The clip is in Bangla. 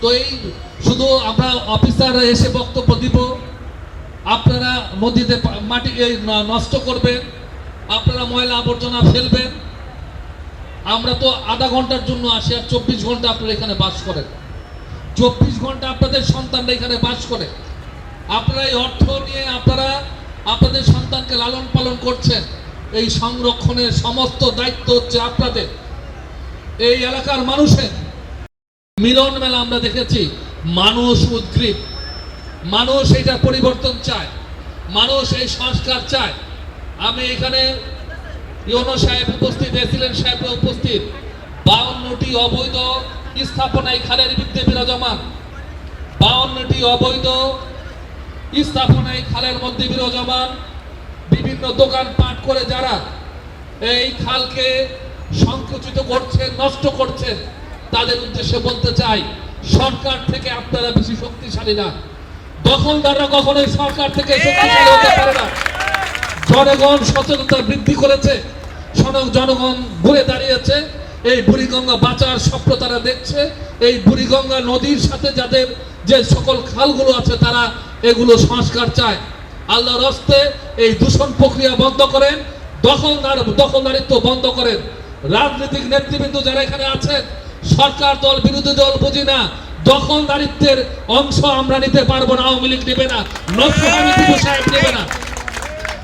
তো এই শুধু আমরা অফিসাররা এসে বক্তব্য দিব। আপনারা নদীতে মাটি নষ্ট করবেন, আপনারা ময়লা আবর্জনা ফেলবেন। আমরা তো আধা ঘণ্টার জন্য আসি আর চব্বিশ ঘণ্টা আপনারা এখানে বাস করেন। চব্বিশ ঘণ্টা আপনাদের সন্তানরা এখানে বাস করে। আপনারা এই অর্থ নিয়ে আপনারা আপনাদের সন্তানকে লালন পালন করছেন। এই সংরক্ষণের সমস্ত দায়িত্ব হচ্ছে আপনাদের। এই এলাকার মানুষের মিলন মেলা আমরা দেখেছি। মানুষ উদ্গ্রীব। মানুষ এটা পরিবর্তন চায়। মানুষ এই সংস্কার চায়। আমি এখানে ইউনো সাহেব উপস্থিত এসিলেন সাহেব উপস্থিত। বাউন্নটি অবৈধ স্থাপনা খালের বিরুদ্ধে বিরাজমান বাউন্নটি অবৈধ স্থাপনা খালের মধ্যে বিরাজমান বিভিন্ন দোকান পাট করে যারা এই খালকে সংকুচিত করছেন, নষ্ট করছেন। তাদের উদ্দেশ্যে বলতে চাই, সরকার থেকে আপনারা বেশি শক্তিশালী না। দখলদাররা কখনোই সরকার থেকে শক্তিশালী হতে পারে না। জনগণ সচেতনতা বৃদ্ধি করেছে জনগণ ঘুরে দাঁড়িয়েছে, এই বুড়িগঙ্গা বাঁচার স্বপ্ন তারা দেখছে, এই বুড়িগঙ্গা নদীর সাথে যাদের যে সকল খালগুলো আছে তারা এগুলো সংস্কার চায়। আল্লাহর হস্তে এই দূষণ প্রক্রিয়া বন্ধ করেন, দখলদার দখলদারিত্ব বন্ধ করেন। রাজনৈতিক নেতৃবৃন্দ যারা এখানে আছেন সরকার দল, বিরোধী দল বুঝি না। দখলদারিত্বের অংশ আমরা নিতে পারব না, আওয়ামী লীগ নেবে না নজরুল সাহেব নেবে না।